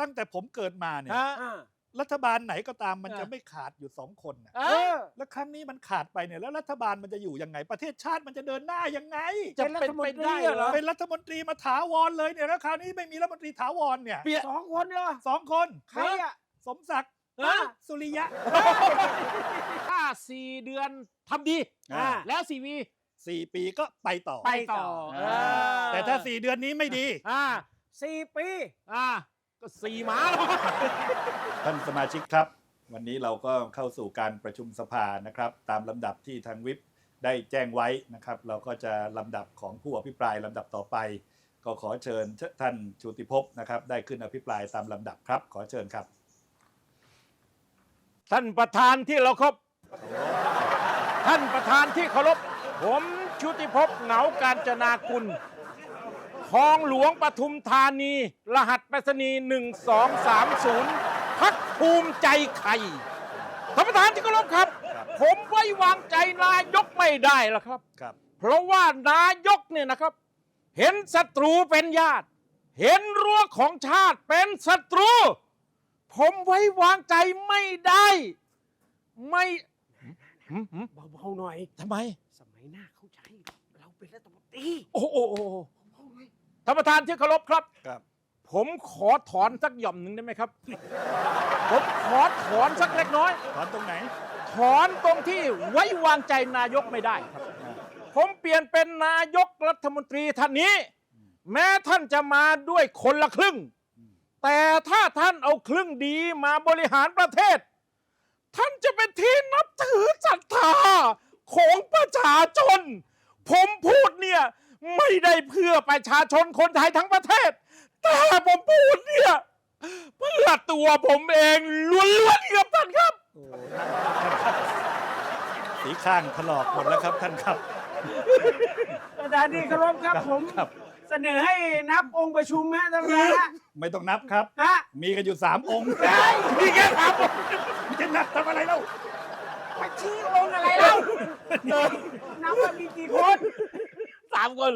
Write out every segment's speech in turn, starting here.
ตั้งแต่ผมเกิดมาเนี่ย ฮะอ่ารัฐบาลไหนก็ตามมันอ่าจะไม่ขาดอยู่สองคนน่ะเอเอออแล้วครั้งนี้มันขาดไปเนี่ยแล้วรัฐบาลมันจะอยู่ยังไง ประเทศชาติมันจะเดินหน้ายังไงจะเป็นไปได้เหรอเป็นรัฐมนตรีมาถาวรเลยเนี่ยแล้วคราวนี้ไม่มีรัฐมนตรีถาวรเนี่ยเปลี่ยนสองคนเหรอ สองคนใครอะสมศักดิ์ฮะ สุริยะถ้าสี่เดือนทำดีอ่า แล้วสี่วีสี่ปีก็ไปต่อ ไปต่ออ่าเออแต่ถ้าสี่เดือนนี้ไม่ดี อ่าสี่ปี อ่า ก็สี่หมาแล้วท่านสมาชิกครับ วันนี้เราก็เข้าสู่การประชุมสภานะครับ ตามลำดับที่ทางวิปได้แจ้งไว้นะครับ เราก็จะลำดับของผู้อภิปรายลำดับต่อไป ก็ขอเชิญท่านชูติภพนะครับ ได้ขึ้นอภิปรายตามลำดับครับ ขอเชิญครับ ท่านประธานที่เราครบ ท่านประธานที่เคารพ ผมชุติภพเหงาการจนากุล คลองหลวงปทุมธานี รหัสไปรษณีย์1230 พักภูมิใจไข่ท่านประธานที่เคารพครับครับผมไว้วางใจนายกไม่ได้แล้วครับ ครับ เพราะว่านายกเนี่ยนะครับ เห็นศัตรูเป็นญาติ เห็นรั้วของชาติเป็นศัตรู ผมไว้วางใจไม่ได้ ไม่หืมหืมเบาๆหน่อย ทำไม สมัยหน้าเขาใช้ เราเป็นรัฐมนตรี โอ้โหโอ้โหโอ้โห ท่านประธานที่เคารพครับ ครับ ผมขอถอนสักหย่อมหนึ่งได้ไหมครับ ผมขอถอนสักเล็กน้อย ถอนตรงไหน ถอนตรงที่ไว้วางใจนายกไม่ได้ครับ ผมเปลี่ยนเป็นนายกรัฐมนตรีท่านนี้ แม้ท่านจะมาด้วยคนละครึ่ง แต่ถ้าท่านเอาครึ่งดีมาบริหารประเทศ ท่านจะเป็นที่นับถือศรัทธาของประชาชน ผมพูดเนี่ย ไม่ได้เพื่อประชาชนคนไทยทั้งประเทศ แต่ผมพูดเนี่ย เพื่อตัวผมเองล้วนๆครับท่านครับโอ้ท่านครับ สีข้างถลอกหมดแล้วครับท่านครับ ประธานที่เคารพครับผมครับ เสนอให้นับองค์ประชุมฮะท่านประธานฮะไม่ต้องนับครับ ฮะมีกันอยู่สามองค์นี่แค่ถามผมจะนับทำอะไรเล่ามาชี้องค์อะไรเล่านับว่ามีกี่คนสามคน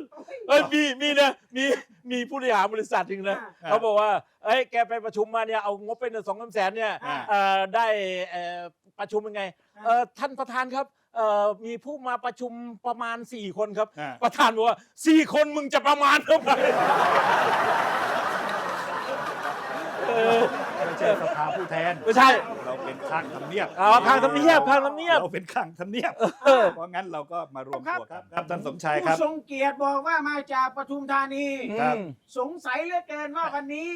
เอ้ยมีมีนะมีมีผู้บริหารบริษัทจริงนะอ่าเขาบอกว่าเอ้ยแกไปประชุมมาเนี่ยเอางบเป็นสองแสนเนี่ยอ่า เอ่อได้เอ่อประชุมยังไงเอ่อท่านประธานครับเอ่อมีผู้มาประชุมประมาณ 4 คนครับ อ่า ประธานบอกว่าสี่คนมึงจะประมาณเท่าไหร่ ไม่ใช่สภาผู้แทน ไม่ใช่ เราเป็นข้างทำเนียบอ๋อข้างทำเนียบข้างทำเนียบ เราเป็นข้างทำเนียบ เพราะงั้นเราก็มารวมตัวครับครับท่านสมชายครับ ผู้ทรงเกียรติบอกว่ามาจากปทุมธานี ครับสงสัยเหลือเกินว่าวันนี้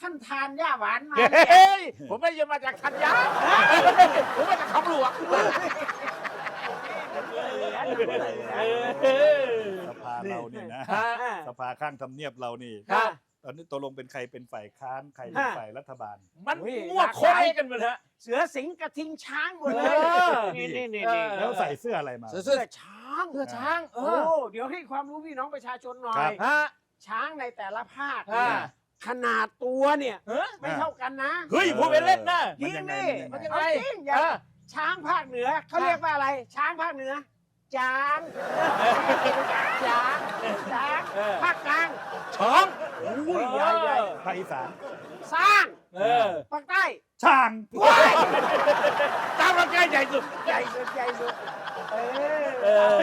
ท่านทานหญ้าหวานมาเฮ้ยผมไม่ได้มาจากทันยาผมมาจากคำหลวงสภาเราเนี่ยนะ ฮะ สภาข้างทำเนียบเรานี่ ครับ ตอนนี้ตกลงเป็นใครเป็นฝ่ายค้านใครเป็นฝ่ายรัฐบาล มันมั่วโค้ยกันหมดฮะเสือสิงห์กระทิงช้างหมดเลเอยอ นี่นี่นี่เอนี่อแล้วใส่เสื้ออะไรมา เสื้อเสือช้างเสื้อช้างเอโอ้อเดี๋ยวให้ความรู้พี่น้องประชาชนหน่อครัย บ ฮะ ช้างในแต่ละภาคอ่าเนี่ยขนาดตัวเนี่ยเฮ้ยไม่เท่ากันนะเฮ้ยพูดไปเล่นนะจริงมันยังไงนี่มัมันนยัยังงไงไงจริงอย่างเออ ช้างภาคเหนือเขาเรียกว่าอะไร ช้างภาคเหนือจางจางจางเออ ภาคกลางช้อง อุ้ยใหญ่ใหญ่ภาคอีสานสร้างเออภาคใต้ช่างว้ายตามร่างกายใหญ่สุด ใหญ่สุดใหญ่สุดเอเออ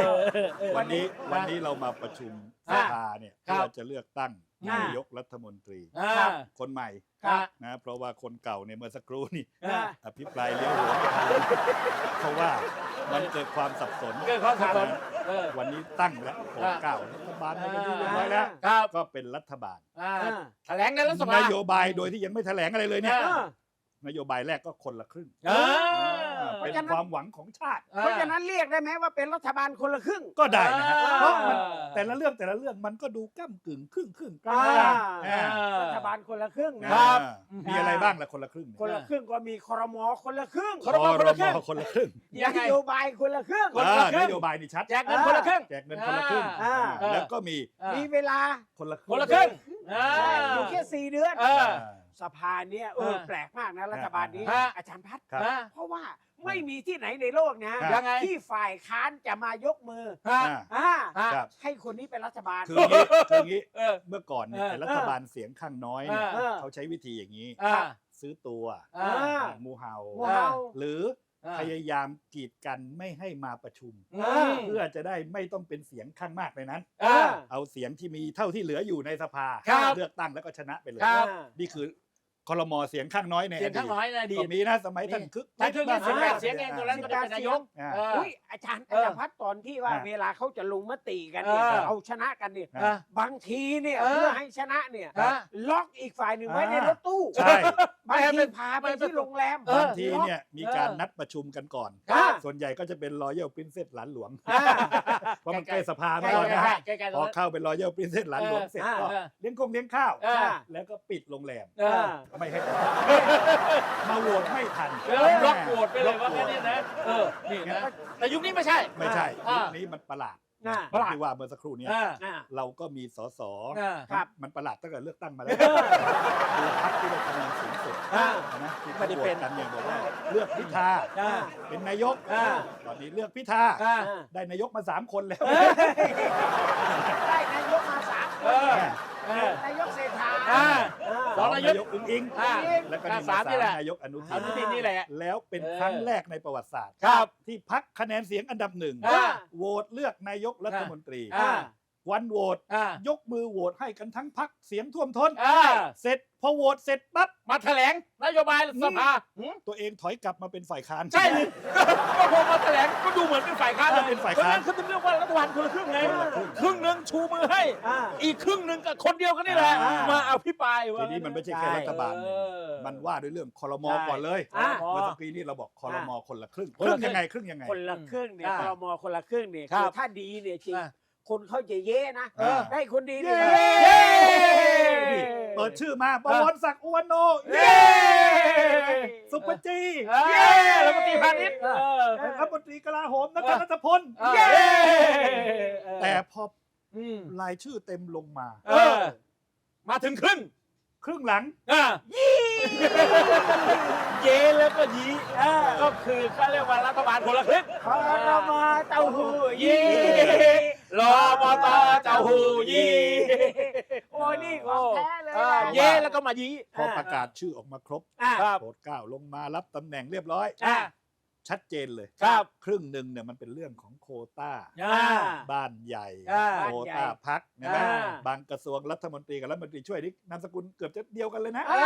อ วันนี้วันนี้เรามาประชุมสอ่าภาเนี่ยครับเพื่อจะเลือกตั้งอ่านนายกรัฐมนตรี อ่า คนใหม่ครับ นะเพราะว่าคนเก่าเนี่ยเมื่อสักครู่นี่อ่า อภิปรายเลี้ยวหัวไม่ทันเพราะว่ามันเกิดความสับสนเกิดความสับสนเออ วันนี้ตั้งแล้วของอ่า เก่ารัฐ บาลอะไรกันที่เรียบร้อยแล้ว ครับก็เป็นรัฐบาลอ่าอ่าแถลงในรัฐสภานโยบายโดยที่ยังไม่แถลงอะไรเลยเนี่ยอ่านโยบายแรกก็คนละครึ่งเออ เป็นความหวังของชาติ เพราะฉะนั้นเรียกได้ไหมว่าเป็นรัฐบาลคนละครึ่ง ก็ได้นะฮะอ่าเพราะมันแต่ละเรื่องแต่ละเรื่องมันก็ดูก้ากึ่งครึ่งครึ่งกลางอ่าๆอ่า รัฐบาลคนละครึ่งนะ ครับ มีอะไรบ้างล่ะคนละครึ่งคนละครึ่งก็มีครมคนละครึ่งครมคนละครึ่งคนละครึ่งยังไงนโยบายคนละครึ่งคนละครึ่งอ่านโยบายนี่ชัดแจกเงินคนละครึ่งแจกเงินคนละครึ่งอ่าอ่าแล้วก็มีอ่ามีเวลาคนละครึ่งคนละครึ่งอ่าอยู่แค่สี่เดือนเออสภาเนี่ยเออเออแปลกมากนะรัฐบาลนี้ฮะอาจารย์พัฒน์ครับอ่าเพราะว่า ไม่มีที่ไหนในโลกนะอะยังไง ที่ฝ่ายค้านจะมายกมือฮะ อ่าอ่าฮะ ครับ ให้คนนี้เป็นรัฐบาล คืออย่างนี้คืออย่างนี้เออ เมื่อก่อนเนี่ยเออไอ้รัฐบาลเสียงข้างน้อยเนี่ยเออ เขาใช้วิธีอย่างนี้ อ่าซื้อตัวอ่า อ่างูเห่างูเห่า หรืออ่าพยายามกีดกันไม่ให้มาประชุม อืม เพื่อจะได้ไม่ต้องเป็นเสียงข้างมากในนั้น อ่า เอาเสียงที่มีเท่าที่เหลืออยู่ในสภาครับเลือกตั้งแล้วก็ชนะไปเลย ครับ นี่คือ คอรมอเสียงข้างน้อยในเสียงข้างน้อยในอดีก็ตมีนะสมัยท่านคึกท่านคึกนี่บ้สิบแปดอ่าเสียงเองตรงนั้นก็ได้เป็นนายกอ่าเอออุ้ยอาจารย์เออาอจารย์พัดตอนที่ว่าอ่าเวลาเขาจะลงมติกันเนี่ยเออเอาชนะกันเนี่ยอ่าบางทีเนี่ยเออเพื่อให้ชนะเนี่ยฮะล็อกอีกฝ่ายหนึ่งไว้อ่าในรถตู้ใช่บางไม่ให้ทีเป็นพาไปไม่ให้เป็นที่โรงแรมเออบางทีเนี่ยมีการเออนัดประชุมกันก่อนอ่าส่วนใหญ่ก็จะเป็นรอยัลปรินเซสหลานหลวงอ่าเพราะมันใกล้สภาใกมาล้แล้วนะใกล้ใกล้ๆตพรงอนั้นเข้าเป็นรอยัลปรินเซสหลานหลวงเสร็จก็เออเลี้ยงคงเลี้ยงข้าวเออแล้วก็ปิดโรงแรมเออไม่ให้มาโหวตไม่ทันเออล็อกโหวตไปเลยว่างั้นเนี่ยนะเออนี่นะแต่ยุคนี้ไม่ใช่ ไม่ใช่อ่ายุคนี้มันประหลาดอ่าประหลาดที่ว่าเมื่อสักครู่เนี้อ่าอ่าเราก็มีสสอ่าครับมันประหลาดตั้งแต่เลือกตั้งมาแล้วคือพรรคที่ได้คะแนนสูงสุดอ่านะที่ไม่ได้เป็นโหวตกันเนี่ยบอกว่าเลือกพิธาอ่าเป็นนายกอ่าตอนนี้เลือกพิธาอ่าได้นายกมาสามคนแล้วได้นายกมาสามคเอนอเออนายกเศรษฐา อ่าอ่าสองนายกอุ้งอิงอ่าแล้วก็นี่สาามนี่แหละนายกอนุทิอนนุทินนี่แหละแล้วเป็นเออครั้งแรกในประวัติศาสตร์ครับที่พักคะแนนเสียงอันดับหนึ่งอ่า โหวตเลือกนายกรัฐมนตรีอ่า วันโหวตอ่ายกมือโหวตให้กันทั้งพักเสียงท่วมท้นอ่า เสร็จพอโหวตเสร็จปั๊บ มาแถลงนโยบายสภาหืมตัวเองถอยกลับมาเป็นฝ่ายค้าน ใช่ดิก็พอมาแถลงก็ดูเหมือนเป็นฝ่ายค้านเออเป็นฝ่ายค้าน เพระฉะเขาถึงเรียกว่ารัฐบาลคนละครึ่งไงคนละครึ่งครึ่งหนึ่งชูมือให้ อ่า อีกครึ่งหนึ่งกับคนเดียวกันนี่แหละ อ่าม มาเอาพี่ปลายว่าทีนี้มันไม่ใช่แค่รัฐบาลหนึ่งเออมันว่าด้วยเรื่องคอรมอใช่ก่อนเลยอ่าเมื่อสักครู่นี้เราบอกคอรมอคนละครึ่งคนครึ่ละงครึ่ง ยังไงครึ่งยังไง คนละครึ่งเนี่ยอ่าครมคนละครึ่งเนี่ยครัคืบอถ้าดีเนี่ยจริงอ่า คนเขาจะเย้นะ เออ ได้คนดีเย้เนี่ยนี่เปิดชื่อมาบวรศักดิ์อุวันโนเย้สุปจีเย้รัฐมนตรีพาณิชย์เออ รัฐมนตรีกลาโหมนักเออรัฐพลเย้ แต่พออืมรายชื่อเต็มลงมา เออ มาถึงครึ่งครึ่งหลัง อะเย้แล้วก็ยีเออก็คือเขาเรียกว่ารัฐบาลคนละครึ่งคอรมอเต้าหู้ยี่ยี่ รอมอตอเจ้าหูยี่โอ้นี่ของแท้เลยอ่านะ เย้แล้วก็มายี พอประกาศชื่อออกมาครบอ่า ครับ โปรดเกล้าลงมารับตำแหน่งเรียบร้อย อ่า ชัดเจนเลยครับครึ่งหนึ่งเนี่ยมันเป็นเรื่องของโควต้า อ่า บ้านใหญ่ อ่าโควต้าพักนะนะอ่าบางกระทรวงรัฐมนตรีกับรัฐมนตรีช่วยนี่นามสกุลเกือบจะเดียวกันเลยนะอ่า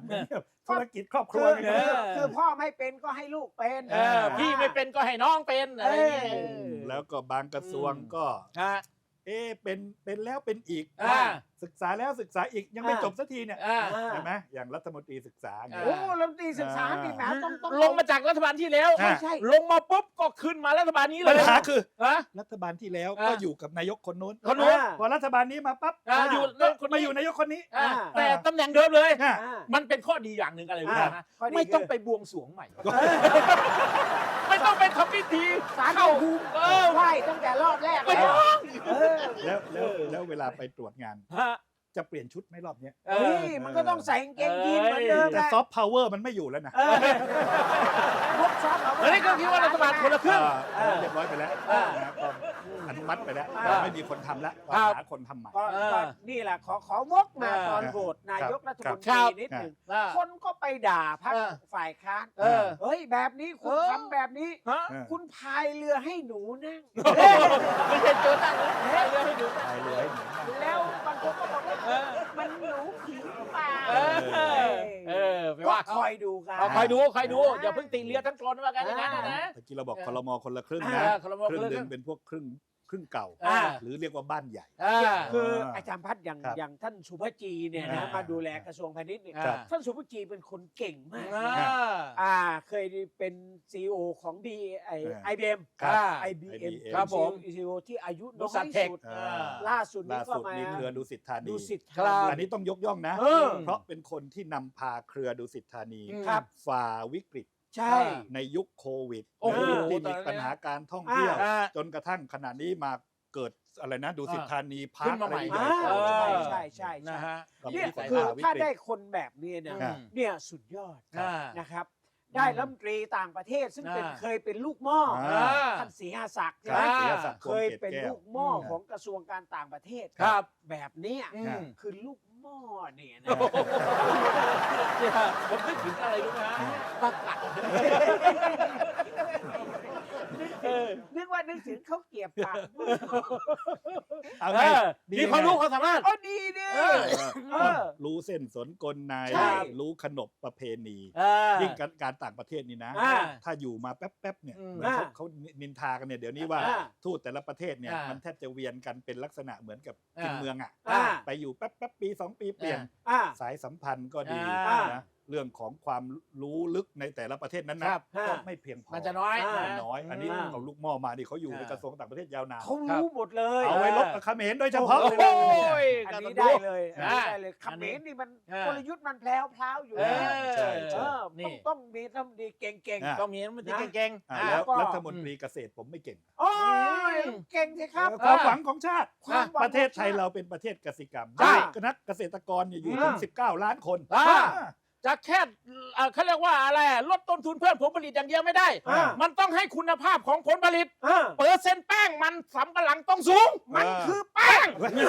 เหมือนกับธุรกิจครอบครัคืวอไงเออคือพ่อไม่เป็นก็ให้ลูกเป็นเออ พี่ไม่เป็นก็ให้น้องเป็นอะไรอย่างเงี้ย เออ แล้วก็บางกระทรวงอืมก็ ฮะ เอ๊ะเป็นเป็นแล้วเป็นอีกอ่าศึกษาแล้วศึกษาอีกยังไม่อ่า จบสักทีเนี่ยอ่าใช่ไหมอย่างรัฐมนตรีศึกษาไงอ่าโอ้รัฐมนตรีศึกษานี่แหมต้องต้อง ลงมาจากรัฐบาลที่แล้วอ่าไม่ใช่ ลงมาปุ๊บก็ขึ้นมารัฐบาลนี้เลปัญยหาคือ ฮะ รัฐบาลที่แล้วอ่าก็อยู่กับนายกคนนู้นคนนู้นพอรัฐบาลนี้มาปั๊บ อ่าอยู่ก็คนนี้มา อยู่นายกคนนี้อ่าอ่าแต่ตำแหน่งเดิมเลยอ่าอ่า มันเป็นข้อดีอย่างหนึ่งอะไรรู้ไหมอ่าฮะข้อดีไม่ต้องคือไปบวงสรวงใหม่เออไม่ต้องไปทำพิธีสารเข้าภูมิเออไหว้ตั้งแต่รอบแรกไม่แล้วต้องเออแล้วแล้วแล้วเวลาไปตรวจงานฮะจะเปลี่ยนชุดไหมรอบเนี้ยเอเฮ้อ ยมันก็ต้องใส่กางเกงยีนเหมือนเดิมแต่แหละซอฟต์พาวเวอร์มันไม่อยู่แล้วนะเออพวกซอฟต์พาวเวอร์เฮ้ยก็คิดว่ารัฐบาลคนละครึ่ง อ่าเรียบร้อยไปแล้วอ่านะก็ อนุมัติไปแล้วอ่าไม่มีคนทำแล้วครับหาคนทำใหม่ ก็เออก็นี่แหละขอขอวกมาเออตอนโหวตนายกรัฐมนตครัรีบ นิดหนึ่งอ่า คนก็ไปด่าพรรคเออฝ่ายค้านเออ เฮ้ยแบบนี้คุณเออทำแบบนี้ ฮะเออ คุณพายเรือให้หนูนั่งไม่ใช่โจตั้งเลยให้เรือให้ดูพายเรือให้หมุนนั่งแล้วบางคนก็บอกว่าเออ มันหนูผีหรือเปล่าเออเออไปว่าก็เขาคอยดูกัน เอาคอยดูคอยดูอย่าเพิ่งตีเรือทั้งกลนว่ากันอย่างนั้นนะนะเมื่อกี้เราบอกเออคอรมอคนละครึ่งเอนะอครมครึ่งคนละหครึ่นึ่งงเป็นพวกครึ่ง ครึ่งเก่า อ่า หรือเรียกว่าบ้านใหญ่ อ่า คืออาจารย์พัฒน์อย่างครับอย่างท่านสุภจีเนี่ยอ่านะมาดูแลกระทรวงพาณิชย์เนี่ยครับ ท่านสุภจีเป็นคนเก่งมากอ่านะ อ่าเคยเป็นซีอของดีไออ่าไอบีเอ็มครับไอบีเอ็ม IBM ครับผมซีอที่อายุบน้อริษัทยเทค สุดอ่า ล่าสุดนี้ล่าก็สุดมามีเครือดุสิตธานีดูสิทธิ์ ครับ อันนี้ต้องยกย่องนะ เออเพราะเป็นคนที่นำพาเครือดุสิตธานีอืมครับ ฝ่าวิกฤต ใช่ ในยุคโควิดโอ้โหในยุคที่ตอมีนนั้นปัญหาการท่องเที่ยว อ่า จนกระทั่งขณะนี้มาเกิดอะไรนะดุสิตธานีพาขึ้ร์นคมาอะไรใหม่ ใหญ่โตอ่าเออใช่ใช่ใช่นะฮะ ก็เนี่ยมีสายคือผ่าวิถ้ากฤได้ต คนแบบนี้เนี่ยครับ เนี่ยสุดยอดอ่า นะครับ ได้รัฐมนตรีต่างประเทศซึ่งเป็นอ่า เคยเป็นลูกหม้ออาท่านศรีหาศักดิ์ใช่คไหมรับอ่าเสียสักดิ์เคยเป็นแก้วลูกหม้ออืมของกระทรวงการต่างประเทศครับ แบบเนี้ยอืม คือลูก หม้อเนี่ยนะเนี่ยผมนึกถึงอะไรรู้ไหมฮะปลากัดเออนึกว่านึกถึงเขาวเกรียบปากหม้อเอาเอไงอดีมีความรู้ความสามารถ อ๋อดีดิเออ เออ รู้เส้นสนกลนายใช่ รู้ขนบประเพณี เออ ยิ่งการการต่างประเทศนี่นะ อ่าถ้าอยู่มาแป๊บๆเนี่ยอืมเหมือนเขาอ่าเขานินทากันเนี่ยเดี๋ยวนี้ว่าอ่าทูตแต่ละประเทศเนี่ยอ่ามัมันแทบจะเวียนกันเป็นลักษณะเหมือนกับอ่ากินเมืองอะอ่า ไปอยู่แป๊บแป๊บปีสองปีเปลี่ยน อ่า สายสัมพันธ์ก็ดีอ่านะเรื่องของความรู้ลึกในแต่ละประเทศนั้นคนะรับก็ไม่เพียงพอมันจะน้อยอ่ามันน้อย อันนี้อ่าเอาลูกหม้อมาดิเขาอยู่ในอ่ากระทรวงต่างประเทศยาวนานเขารู้หมดเลยเอาไว้ลบกับเขมรโดยเฉพาะโอ้เลยโหนะโอ้ยอันนี้การได้รู้เลยอันอ่านี้ได้เลยเขอันมนี้รนี่มันอ่ากลยุทธ์มันแพลวพลาวๆอยู่เอแล้วอใช่เอใช่อนี่ต้องต้องมีต้องดีเก่งอ่าต้องมีมันจะนะเก่งอ่าๆอ่าแล้วก็รัฐมนตรีเกษตรผมไม่เก่งๆโอ้ยเก่งสิครับความหวังของชาติความหวังประเทศไทยเราเป็นประเทศกสิกรรมใช่นักเกษตรกรเนี่ยอยู่อืมถึง19 ล้านคนอ่าอ่า จะแค่เอ่อเขาเรียกว่าอะไรลดต้นทุนเพิ่มผลผลิตอย่างเดียวไม่ได้ อ่ามันต้องให้คุณภาพของผลผลิต อ่า เปอร์เซ็นต์แป้งมันสำปะหลังต้องสูง มันเออคือแป้ง มันคือ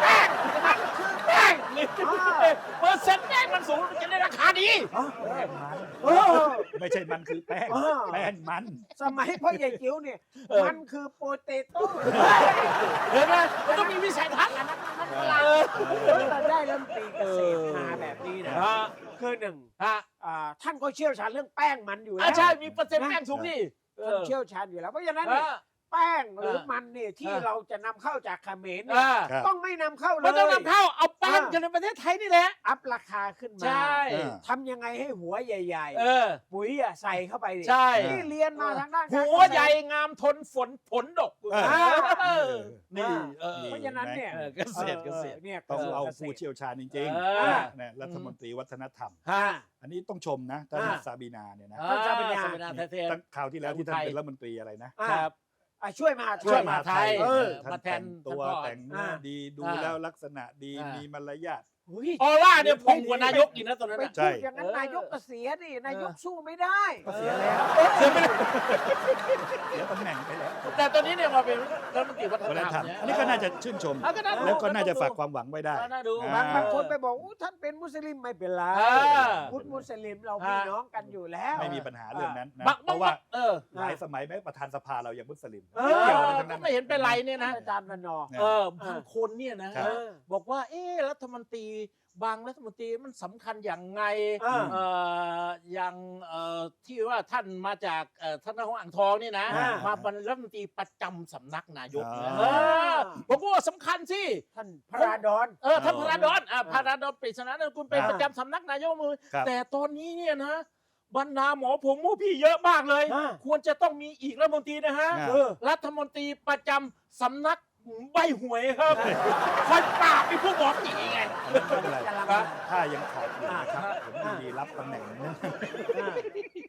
แป้ง มันคือแป้งอ่าเปอร์เซ็นต์แป้งมันสูงมันจะได้ราคาดี เออ ไม่ใช่มันคือแป้งอ่า แป้งมัน สมัยพ่อใหญ่จิ๋วเนี่ย เออ มันคือโปเตโต้เห็นไหมมันต้องมีวิสัยทัศน์อันนั้นมันเอปลาอเราได้เริ่มตรีเกษตรมาแบบนี้นะ ฮะ คือหนึ่งฮะอ่าท่านก็เชี่ยวชาญเรื่องแป้งมันอยู่แล้อ่าวใช่มีเปอร์เซ็นต์แป้งสูงนี่เอท่านอ เชี่ยวชาญอยู่แล้วเพราะฉะนั้นเอเนี่ยอ แป้งหรือเออมันเนี่ยที่เออ เราจะนำเข้าจากเขมรเอเนี่ยอครับ ต้องไม่นำเข้าเลยมันต้องนำเข้าเอาแป้งอ่าจากในประเทศไทยนี่แหละ อัพราคาขึ้นมาใช่ เออ ทำยังไงให้หัวใหญ่เออ ๆ ปุ๋ยอะใส่เข้าไปดิใช่ นี่เรียนมาทางด้านการหัวใหญ่งามทนฝนผลดกเออ เออนี่เออ เพราะฉะนั้นเนี่ยเออเกษตรเกษตรเนี่ยต้องเอากษตรผู้เชี่ยวชาญจริงเออ ๆนะรัฐมนตรีวัฒนธรรม ฮะ อันนี้ต้องชมนะท่านอ่า ซาบีนาเนี่ยนะท่านซาบินาซาบินาไทยเทนตั้งคราวที่แล้วที่ท่านไทยเป็นรัฐมนตรีอะไรนะ อ่าครับ อะช่วยมาช่วยมาไทย เออท่านมาแทแต่นงตัวท่านพ่อแต่งเนื้ออ่าดีดูอ่าแล้วลักษณะดีอ่ามี มีมารยาท อุ๊ยออร่าเนี่ยพงกว่านายกอีกนะตอนนั้นไปน่ะใช่พูดอย่างนั้นเออนายกก็เสียดินายกเออสู้ไม่ได้ ก็เสียแล้วเสียตำแหน่งไปแล้วแต่ตอนนี้เนี่ยมาเป็นรัฐมนตรีวัฒวัฒนนธธรรรรมมเนี่ยอันนี้ก็น่าจะชื่นชมอะก็น่าดูแล้วก็น่าจะดูฝากความหวังไว้ได้ น่าดูอ่าบางบางคนไปบอกอู้ท่านเป็นมุสลิมไม่เป็นไรอ่าพุทธมุสลิมเราพี่น้องกันอยู่แล้ว ไม่มีปัญหาเรื่องนั้นนะบางเพราะว่าเออหลายสมัยแม้ประธานสภาเรายังมุสลิมเอเออเกี่ยวอะไรอทั้งนั้น ไม่เห็นเป็นไรเนี่ยนะอาจารย์วันนอร์เนี่ยเออ บางคนเนี่ยนะ ครัเอบอบอกว่า เอ๊ะรัฐมนตรีบางรัฐมนตรีมันสำคัญอย่างไงอ่าเอ่ออย่างเอ่อที่ว่าท่านมาจากเอ่อท่านของอ่างทองนี่นะ อ่ามาเป็นรัฐมนตรีประจำสำนักนายกนะอ่า เออผมก็ว่าสำคัญสิ ท่านพระราดอน เออท่านเอพอระราดอนอ่าพระราดอนปริศนาเนี่ยคุณเป็นอ่า ประจำสำนักนายกมือ ครับแต่ตอนนี้เนี่ยนะบรรดาหมอผงหมูพี่เยอะมากเลย อ่า ควรจะต้องมีอีกรัฐมนตรีนะฮะอ่า เออ รัฐมนตรีประจำสำนัก ใบหวยครับ คอยปราบไอ้พวกหมอผีไง ไม่เป็นไรกำลังครับถ้ายังขาดอยู่นะครับผมยินดีรับตำแหน่งนั้น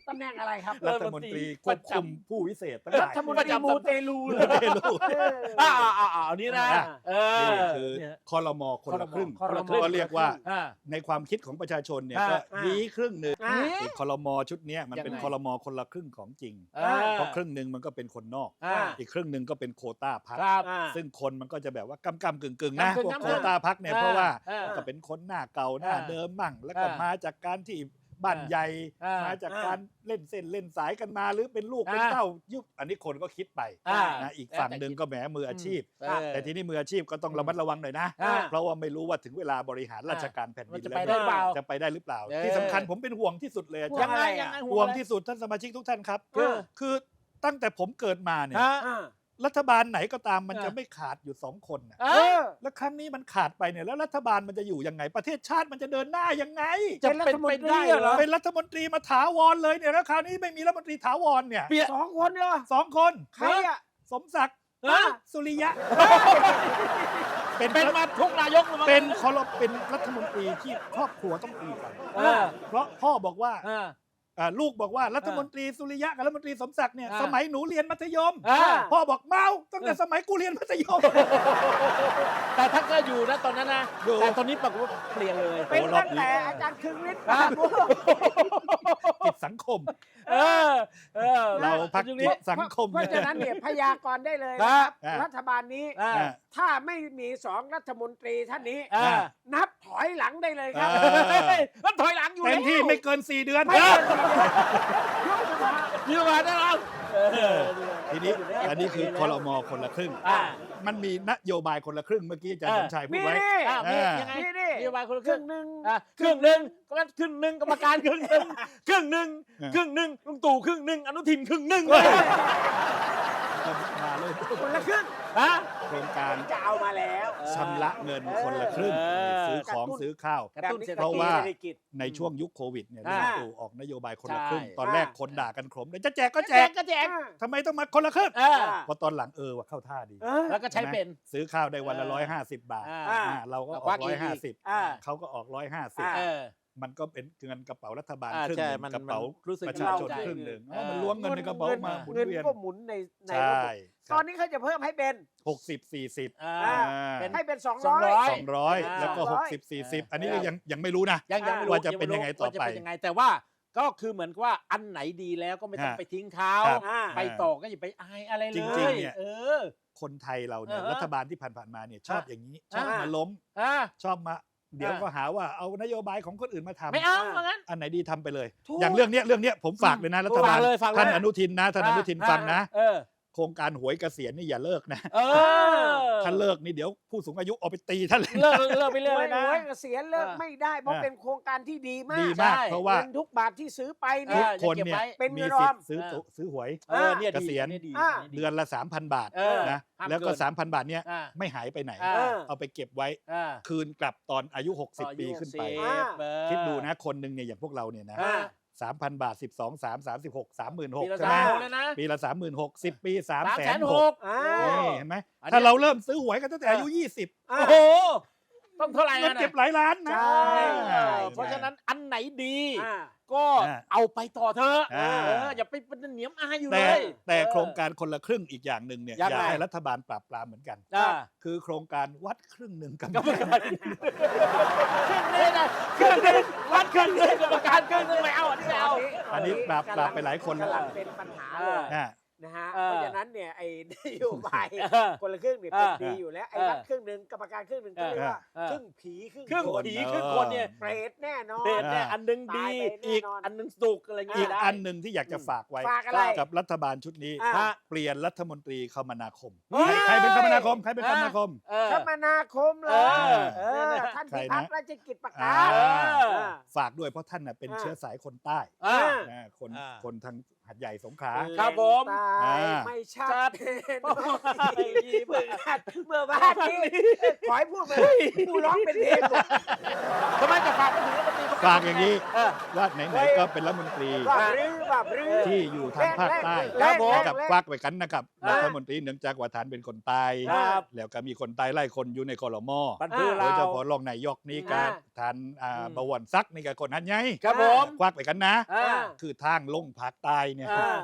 ตำแหน่งอะไรครับ รัฐมนตรีควบคุมผู้วิเศษทั้งหรัลายฐมนตรีมูเตลูเลย ไม่รู้เอออ่าอ่าอ่าอ่าอันนี้นะอ่า เอนี่อคือเนี่ยคอรมอคนละครึ่งคอรมอก็เรียกว่าอ่า ในความคิดของประชาชนเนี่ยอ่า ก็อ่าดีครึ่งหนึ่งอ่า อีกคอรมอชุดเนี้ยมันเป็นยังไง คอรมอคนละครึ่งของจริง อ่าเพราะครึ่งหนึ่งมันก็เป็นคนนอก อ่าอีกครึ่งหนึ่งก็เป็นโควต้าพักครับ อ่า ซึ่งคนมันก็จะแบบว่ากำกำกึ่งกึ่งๆนะกำกึ่งพวกกำกึ่งโควต้าพักเนี่ยเพราะว่าอ่าก็เป็นคนหน้าเก่าหน้าอ่าเดิมมั่ง แล้วก็อ่ามมาจากการที่ บ้านใหญ่อ่ามมาจากอ่าการเล่นเส้นเล่นสายกันมาหรือเป็นลูกเป็นอ่าเต้ายุบอันนี้คนก็คิดไปอ่า นะอีกฝั่งหนึ่งก็แหมมืออาชีพ เออ แต่ทีนี้มืออาชีพก็ต้องระมัดระวังหน่อยนะ อ่าเพราะว่าไม่รู้ว่าถึงเวลาบริหารราชการแผ่นมัดินนจะแล้วไปได้เปล่าจะไปได้หรือเปล่า เออ ที่สำคัญผมเป็นห่วงที่สุดเลยอาห่วจารยังย์ไงอะไรอะยังไงห่วงอะไรที่สุดท่านสมาชิกทุกท่านครับ เออ คือตั้งแต่ผมเกิดมาเนี่ย ฮะ อ่า รัฐบาลไหนก็ตามมันอ่าจะไม่ขาดอยู่สองคนน่ะเอเอออ แล้วครั้งนี้มันขาดไปเนี่ยแล้วรัฐบาลมันจะอยู่ยังไง ประเทศชาติมันจะเดินหน้ายังไงจะเป็นไปได้เหรอเป็นรัฐมนตรีมาถาวรเลยเนี่ยแล้วคราวนี้ไม่มีรัฐมนตรีถาวรเนี่ยเปลี่ยนสองคนเหรอสองคนใครอะสมศักดิ์ฮะสุริยะ เป็นเป็นมาทุกนายกลยมั้งเป็นคอรเป็นรัฐมนตรีที่ครอบครัวต้องตีกันเออเพราะพ่อบอกว่าเอออ่า ลูกบอกว่ารัฐมนตรีสุริยะกับรัฐมนตรีสมศักดิ์เนี่ยอ่าสมัยหนูเรียนมัธยมอ่าพ่อบอกเมาตั้งแต่สมัยกูเรียนมัธยม แต่ถ้าก็อยู่นะตอนนั้นนะอยู่แต่ตอนนี้ปรากฏว่าเปลี่ยนเลยเป็นโอ้รอบตั้งนี้แต่อาจารย์คึงฤทธิ์ครับปราโมทกิจสังคมเออเออเราพักอยู่กินี่จสังคมเพราะฉะนั้นเนี่ยพยากรณ์ได้เลยนะครับอ่ารัฐบาลนี้อ่าอ่าถ้าไม่มีสองรัฐมนตรีท่านนี้อ่านับถอยหลังได้เลยครับเออเฮ้ยมันถอยหลังอยู่เต็มแล้วที่ไม่เกิน4เดือนไม่เกินสี่เดือนยกสภายืมมาได้แล้วเออทีนี้อันนี้คือคอรมอคนละครึ่ง อ่า มันมีนโยบายคนละครึ่งเมื่อกี้อาจารย์เอสอมชายพูมีดไว้นี่อ่ามีอ่ายัยังไงนี่นี่นโยบายคนละคครึ่รึ่งงหนึ่งอะครึ่งหนึ่งก็ครึ่งหนึ่งกรรมการครึ่งหนึ่งครึ่งหนึ่งเออครึ่งหนึ่งลุงตู่ครึ่งหนึ่งอนุทินครึ่งหนึ่งเฮ้ยมาเลยคนละครึ่งฮะ โครงการจะเอามาแล้วชำระเงินคนละครึ่งเออ ซื้อของซื้อข้าว กระตุ้นเศรษฐเพราะกิจว่าเศรษฐกิจ ในช่วงยุคโควิดเนี่ยอ่าลุงตู่ออกนโยบายคนละครึ่ง ใช่ ตอนแรกอ่าคนด่ากันขมเลยจะแจกก็แจแจกกก็แจกทำไมต้องมาคนละครึ่งเออพอตอนหลังเออว่าเข้าท่าดีเออ แล้วก็ใช้เป็นซื้อข้าวได้วันละเออร้อยห้าสิบบาทอ่าอ่าอ่าเราก็อควัอกกร้อยห้าอีสิบกอ่า เขาก็ออกร้อยห้าสิบอ่าเออ มันก็เป็นเงินกระเป๋ารัฐบาลอ่าครึ่งใช่หนึ่งมันกระเป๋ามันรู้สึกประชาชนเราใจครึ่งหนึ่งเอออ๋อมันรวมเงินในกระเป๋ามาหมุนเงินเวียนก็หมุนในในใช่ระบบตอนนี้เขาจะเพิ่มให้เป็นหกสิบสี่สิบอ่าอ่าเป็นให้เป็นสองสองร้ร้ออยยสองร้อยอ่าแล้วก็สองหร้กอยสิบสี่สิบเอออัอันนี้ก็ยังยังไม่รู้นะยังยังไม่รู้ว่าจะเป็นยังไงต่อไปว่าจะเป็นยังไงแต่ว่าก็คือเหมือนกับว่าอันไหนดีแล้วก็ไม่ต้องฮะไปทิ้งเขาครับอ่าไปต่อก็อย่าไปอายอะไรเลยจริงๆเนี่ยเออคนไทยเราเนี่ยเออรัฐบาลที่ผ่านๆมาเนี่ยชอบอย่างนี้ ชอบอ่ามมาล้มอ่าชอบมา เดี๋ยวอ่าก็หาว่าเอานโยบายของคนอื่นมาทำไม่เอาว่างั้น อันไหนดีทำไปเลย ถูกอย่างเรื่องเนี้ยเรื่องเนี้ยผมฝากเลยนะรัฐบาลฝากเลยฝากเลย ท่านอนุทินนะท่านอนุทินฟังนะ เออ โครงการหวยเกษียณนี่อย่าเลิกนะ เออถ้าเลิ กนี่เดี๋ยวผู้สูงอายุเอาไปตีท่านเลย เลิกเลิกไปเรื่อยไม่เลยนะไว้เกษียณเลิกเออไม่ได้เพราะเออเป็นโครงการที่ดีมากดีมากใช่ เพราะว่าเงินทุกบาทที่ซื้อไปเอเนี่ยอคนเนี่ยก็บไว้เป็นเงิมีนอสิอทมธิ์ซื้อตั๋วซื้อหวย เออเนี่ยดีเกษียณ นี่ดีอ่า นี่ดีเดือนละ 3,000 บาทเออนะห้ามแล้วก็ เกิน 3,000 บาทเนี่ยอ่า ไม่หายไปไหน อ่า เออ เอาไปเก็บไว้อ่าคืนกลับตอนอายุต่อ60 ปีขึ้นไปสิบอ่าเออคิดดูนะคนหนึ่งเนี่ยอย่างพวกเราเนี่ยนะอ่า 3,000บาท12 3 36 36ปีละใช่ไหมสามหกเลยนะ ปีละ36 10ปี3สามแสแสนนหหกกอ่านี่เห็นไหมอันเนี้ย ถ้าเราเริ่มซื้อหวยกันตั้งแต่อายุ20อ่าโอ้โห ต้องเท่าไหร่เงินอะเก็บหลายล้านนะใช่ เออเพราะฉะนั้นอันไหนดี อ่า ก็อ่าเอาไปต่อเถอะอ่าเอออย่าไปเป็นเหนียมอายอยู่เลแต่ย แต่เออโครงการคนละครึ่งอีกอย่างหนึ่งเนี่ยยังอยากไงให้รัฐบาลปราบปรามเหมือนกัน อ่าคือโครงการวัดครึ่งหนึ่งกรรมกรรมการการครึ่งนึงนะครึ่งนึงวัดครึ่งนึงกรรมการครึ่งนึงไม่เอาอันนี้ไม่เอา อันนี้ปราบปรามไปหลายคนแล้ว กำลังเป็นปัญหาเลย อ่า นะฮะเออเพราะฉะนั้นเนี่ยไอ้นโยบายเออคนละครึ่งเนี่ยเอเป็นอดีอยู่แล้วไอ้เออรัฐครึ่งหนึ่งกรรมการครึ่งหนึ่งก็เรียกว่าเออ ครึ่งผีครึ่งครึ่งคนผีครึ่งคนเนี่ยเปรตแน่นอน เด็ดเนี่ยอันหนึงตาดียไปแน่นอนอันหนึงสุกอะไรเงี้อียกได้ อันหนึ่งที่อยากจะฝากไว้ฝากอะไรกับรัฐบาลชุดนี้อ่า ฮะเปลี่ยนรัฐมนตรีคมนาคม เฮ้ย ใครเป็นคมนาคม ใครเป็นคมนาคม เออ คมนาคมเลเอยอเออท่านใครพินะพัฒน์ราชกิจประกาอ่าศเอออ่าฝากด้วยเพราะท่านน่ะเป็นอ่า เชื้อสายคนใต้อ่า อ่าคนอ่า คนทาง หัดใหญ่สงขลา ครับผมตายอ่า ไม่ชัดชัดเจนโอ้ยเมื่อเมื่อวานนี้ขอให้พูดไปกูร้องเป็นเพลงหมด ทำไมจะฝากไปถึง รัฐมนตรีฝากอย่างนี้เออ ว่าไหนๆก็เป็นรัฐมนตรีว่าบรื้อว่าบรื้อ ที่อยู่ทางภาคใต้แรกๆแล้วกับแรกๆควักไปกันนะครับอ่ารัฐมนตรีเนื่องจากว่าฐานเป็นคนใต้ครับ แล้วก็มีคนใต้ไล่คนอยู่ในคอรมอบันทึกโดเรา ยเฉพาะรองนายกนี่การอ่าทานอ่าอืมบวรซักดิ์นี่กับคนนั้นไงครับผม ควักไปกันนะ อ่า คือทางลงภาคใต้เนี่ย อ่า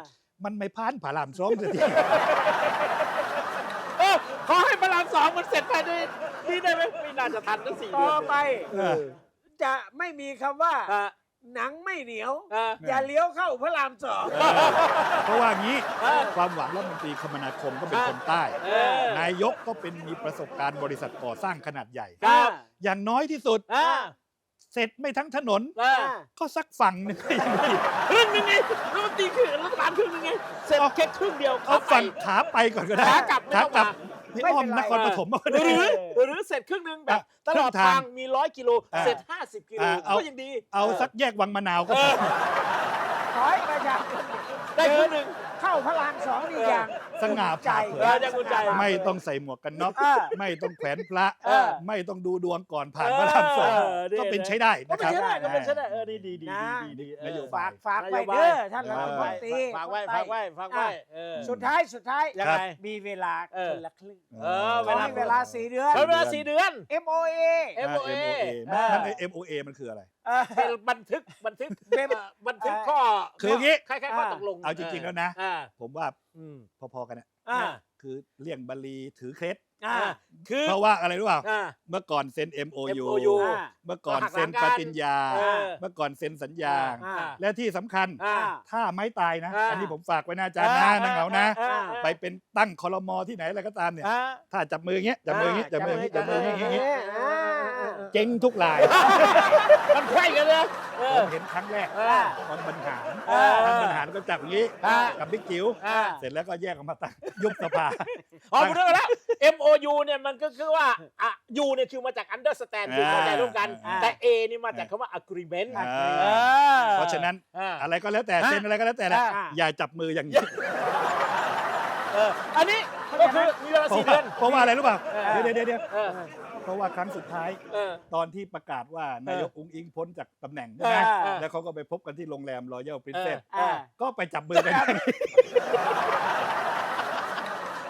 มันไม่ผ่านผารามซ้อมสักที เออขอให้พระรามสองมันเสร็จภายในนี่ได้ไหมไม่น่าจะทันทั้งสี่เดืต่ออนไป เออ จะไม่มีคำว่าอ่าหนังไม่เหนียวอ่าอย่าเลี้ยวเข้าพระรามสอง เพราะว่างี้เออความหวังรัฐมนตรีคมนาคมก็เป็นอ่าคนใต้ เออ นายกก็เป็นมีประสบการณ์บริษัทก่อสร้างขนาดใหญ่ ครับอย่างน้อยที่สุด อ่า เสร็จไม่ทั้งถนน อ่าก็สักฝั่งหนึงก็ยังดีครึ่งหนึงไงรัฐมนตรีคือรัฐบาลครึ่งหนึงไงเสร็จแค่ครึ่งเดียวเอาขาไปฝั่งขาไปก่อนก็ได้ขากลับไม่ขาต้องกลับมาพี่อ้อมนครปฐมมาก็หได้ รือหรือเสร็จครึ่งหนึงแบบอะตลอดครึ่งทางทางมีร้อยกิโลอ่าเสร็จห้าสิบกิโลอ่าเอา ก็ยังดีเอาสักแยกวังมะนาวก็เอพออขอให้ประชาชนได้ครึ่งหนึง เข้าพระรามสองอีกอย่าง สง่าผ่าเผเออยยังอุ่นใจ ไม่ต้องใส่หมวกกันน็อกเออไม่ต้องแขวนพระ เออ ไม่ต้องดูดวงก่อนผ่านพระรามสองเออก็เป็นใช้ได้ก็นะเป็คนรับ ใช่ได้ก็เป็นใช่ได้เออดีดีดีนะ ดีดีเออ นโยบาฝากฝากไปโยบายเด้อท่านเอรัฐมนตรีฝากไว้ฝากไว้ฝากไว้เออ สุดท้ายสุดท้ายยังไง มีเวลาคนละครึ่งเออ ขอให้เวลาสี่เดือน ใช้เวลาสี่เดือน MOA MOA อ่า MOA มัน MOA มันคืออะไรเออเป็นบันทึกบันทึกเป็นเอ่อบันทึกข้อคืออย่างงี้ คล้ายๆข้อตกลงเอาจริงๆแล้วนะ อ่าผมว่าอืมพอๆกันนะอ่า คือเลี่ยงบาลีถือเคล็ด อ่าคือเพราะว่าอะไรรู้เปล่า อ่า เมื่อก่อนเซ็น MOU MOU อ่าเมื่อก่อนก็หักหลังเซ็นกันปฏิญญา เออ เมื่อก่อนเซ็นสัญญา อ่า และที่สำคัญ อ่า ถ้าไม่ตายนะ อ่า อันนี้ผมฝากไว้นะอาจารย์นะนางเหงานะ อ่า ไปเป็นตั้งคอรมอที่ไหนอะไรก็ตามเนี่ย อ่า ถ้าจับมืออย่างเงี้ย จับมืออย่างเงี้ย จับมืออย่างเงี้ย จับมืออย่างเงี้ยอ่าเจ๊งทุกลาย มันไขว้กันเลยเอผอมเห็นครั้งแรกเออตอนบรรหารเออท่านบรรหารก็จับอย่างนี้ อ่า กับบิ๊กจิ๋ว อ่าเสร็จแล้วก็แยกออกมาตั้งยุบสภา อ๋อผมรู้แล้ว MOU เนี่ยมันก็คือว่าอะ U เนี่ยคือมาจาก understand คือเข้าใจร่วมกัน อ่า แต่ A นี่มาจากคำว่า agreement อ่าเออเพราะฉะนั้นอ่า อะไรก็แล้วแต่อ่าเซ็นอะไรก็แล้วแต่นะอ่า อย่าจับมืออย่างนี้เอออันนี้ก็คือมีเวลาเพราะสี่ว่าเดือน เพราะว่าอะไรรู้เปล่าเออ เดี๋ยวเดี๋ยวเดี๋ยวเออเพราะว่าครั้งสุดท้าย เออ ตอนที่ประกาศว่านายกอุ้งอิงพ้นจากตำแหน่งใช่ไหมเออ แล้วเขาก็ไปพบกันที่โรงแรมรอยัลปรินเซสเออ ก็ไปจับมือกัน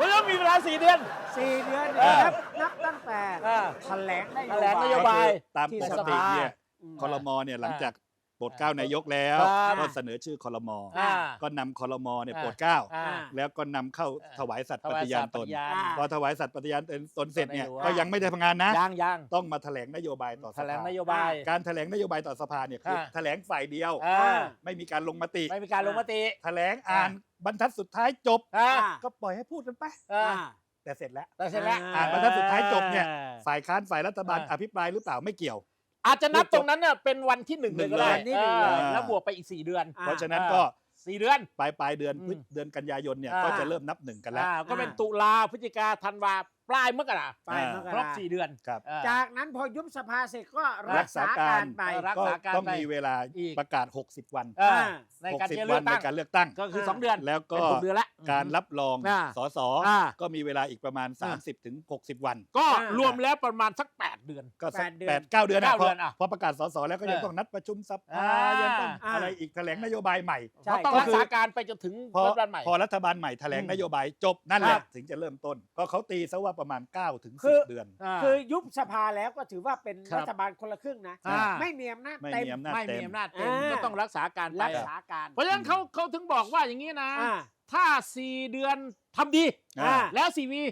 เพราะฉะนั้นมีเวลาสี่เดือน สี่เดือนเออนับนับตั้งแต่อ่า แถลงนแถลงนโยบายตามที่ปสกภาติเนี่ยอืมคอรมอเนี่ยหลังจากโปรดเกล้านายกแล้วครับก็เสนอชื่อคอรมออ่า ก็นำคอรมอเนี่ยอ่าโปรดเกล้าอ่า แล้วก็นำเข้าถวายสัตย์ปฏิญาณตน ถวายสัตย์ปฏิญาณพอถวายสัตย์ปฏิญาณตนเสร็จเนี่ยในหลวงก็ยังไม่ได้ทำงานนะ ยังยังต้องมาแถลงนโยบายต่อสแถลงภานโยบาย การแถลงนโยบายต่อสภาเนี่ยคืออ่าแถลงฝ่ายเดียว อ่าไม่มีการลงมติ ไม่มีการลงมติ แถลงอ่านบรรทัดสุดท้ายจบ อ่า ก็ปล่อยให้พูดกันไป อ่าอ่าแต่เสร็จแล้ว แต่เสร็จแล้วอ่าอ่านบรรทัดสุดท้ายจบเนี่ยอ่าฝ่ายค้านฝ่ายรัฐบาลอ่า อภิปรายหรือเปล่าไม่เกี่ยว อาจจะนับตรงนั้นเนี่ยเป็นวันที่หนึ่งหเลนึ่ยงก็ได้เลยนี่หนึ่งเออเลยแล้วบวกไปอีกสี่เดือนอ่าเพราะฉะนั้นอ่าก็ สี่เดือน ปลายปลายเดือนอืมพฤศเดือนกันยายนเนี่ยอ่า ก็จะเริ่มนับหนึ่งกันแล้ว อ่าก็เป็นตุลาพฤศจิกาธันวาปลายมกราปลายมกครบราสี่เดือนครับ เออ จากนั้นพอยุบสภาเสร็จก็รัรักกษาษาการการไป รักก็ษาการต้องไปมีเวลาอีก ประกาศ 60 วัน เอออ่าในการจะ60เลืวัอกในตั้งการเลือกตั้ง ก็คือสองเดือนแล้วก็เป็นหกเดือนละ การรับรองอ่าสสอ่า ก็มีเวลาอีกประมาณอ่า30 ถึง 60 วัน ก็อ่ารวมแล้วประมาณสักแปดเดือน ก็สักแปดเดือนแปดเก้าเดือนนะเก้าพอเดือนอะพอประกาศสสแล้วก็ยังเออต้องนัดประชุมสภาอ่ายั ยังต้องอ่า อะไรอีกแถลงนโยบายใหม่ ใช่ เพราะต้องก็รักคือษาการไปจนถึงพอรัฐบาลใหม่ พอรัฐบาลใหม่แถลงอืมนโยบายจบนั่นแหครัละบ ถึงจะเริ่มต้น ก็เขาตีซะว่าประมาณ 9 ถึงคือ10 เดือนาคือยุบสภาแล้วก็ถือว่าเป็นครับรัฐบาลคนละครึ่งนะ อ่า ไม่มีอำนาจไม่เต็ม มีอำนาจไม่เต็มีม อำนาจเต็มอ่า ก็ต้องรักษาการไปรักษาการเพราะฉะนั้นเขาเขาถึงบอกว่าอย่างนี้นะ อ่า ถ้าสี่เดือนทำดี อ่า แล้วสี่วี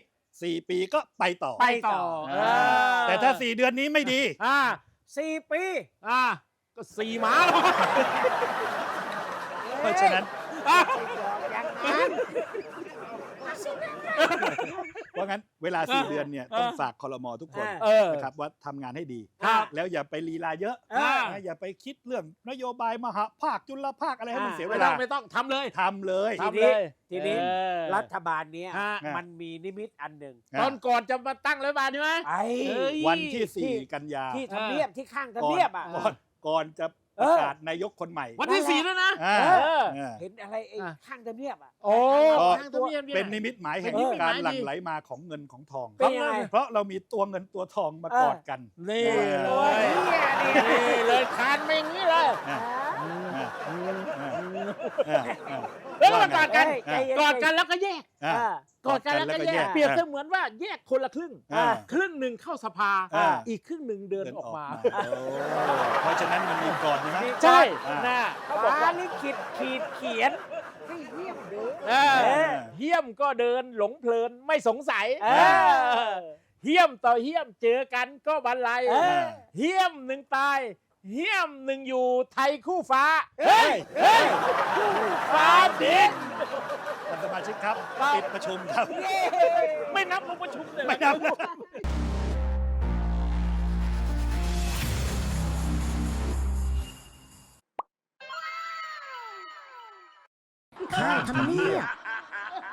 สี่ปีก็ไปต่อ ไปต่อเออ่าอแต่ถ้า 4 เดือนนี้ไม่ดี อ่าสี่ปี อ่าก็สี่หมาแล้ว เพราะฉะนั้นอะอย่างนั้นเพ ราะงั้นเวลา4เดือนเนี่ยเออต้องฝากคอรมอทุกคนเออนะครับว่าทำงานให้ดี ครับแล้วอย่าไปลีลาเยอะอ่านะอย่าไปคิดเรื่องนโยบายมหาภาคจุลภาคอะไรให้มันอ่าเสียเวไม่ลาต้องไม่ต้องทำเลย ทำเลย ทีทำเลยทีนี้เออ รัฐบาลเนี้ยฮะ มันมีนิมิตอันหนึ่งตอนก่อนจะมาตั้งรัฐบาลใช่ไหม ไอ้เอ้ย วันที่ที่ 4 กันยาที่ทำเนียบที่ข้างทำก่อนเนียบอะ ก่อนก่อนจะ ประกาศนายกคนใหม่วันที่สี่แล้วยนะอ่าเออ อ่า เห็นอะไรไอ้อะ ข้างทำเนียบอะ โอ้ก็ ทางทะเบียนย เป็นนิมิตหมายแห่งเป็นนิมิตหการมายหลั่งดีไหลมาของเงินของทอง เป็นยังไง เพราะเรามีตัวเงินตัวทองมากอดกัน นี่เออเลโอ้ยยเนี่ยนี่นี่เลยคานไม่อย่างนี้เลยอ่าอ่าอ่าอ่าอ่า แล้วก็มากอดกันเฮ้ยใจเย็น กอดกันแล้วก็แยก อ่า อ่ากอ ดกันแล้วก็แยกเปรียบเสมือนว่าแยกคนละครึ่งอ่าครึ่งหนึ่งเข้าสภาอ่า อีกครึ่งหนึ่งเดินออกมาโอ้เพราะฉะนั้นมันมีกอดใช่ไหมใช่อ่านะเขาบอกฟ้าว่าลิขิตขีดเขียนให้เยี่ยมเด้อเออเออเยี่ยมก็เดินหลงเพลินไม่สงสัยเออ เออเยี่ยมต่อเยี่ยมเจอกันก็บรรลัยเออเยี่ยมหนึ่งตายเยี่ยมหนึ่งอยู่ไทยคู่ฟ้า เฮ้ย เฮ้ยฟ้าดินท่านส มาชิกครับครับปิดประชุมครับเย้ไม่นับองค์ประชุมเลยไม่นับข้างทำเนียบ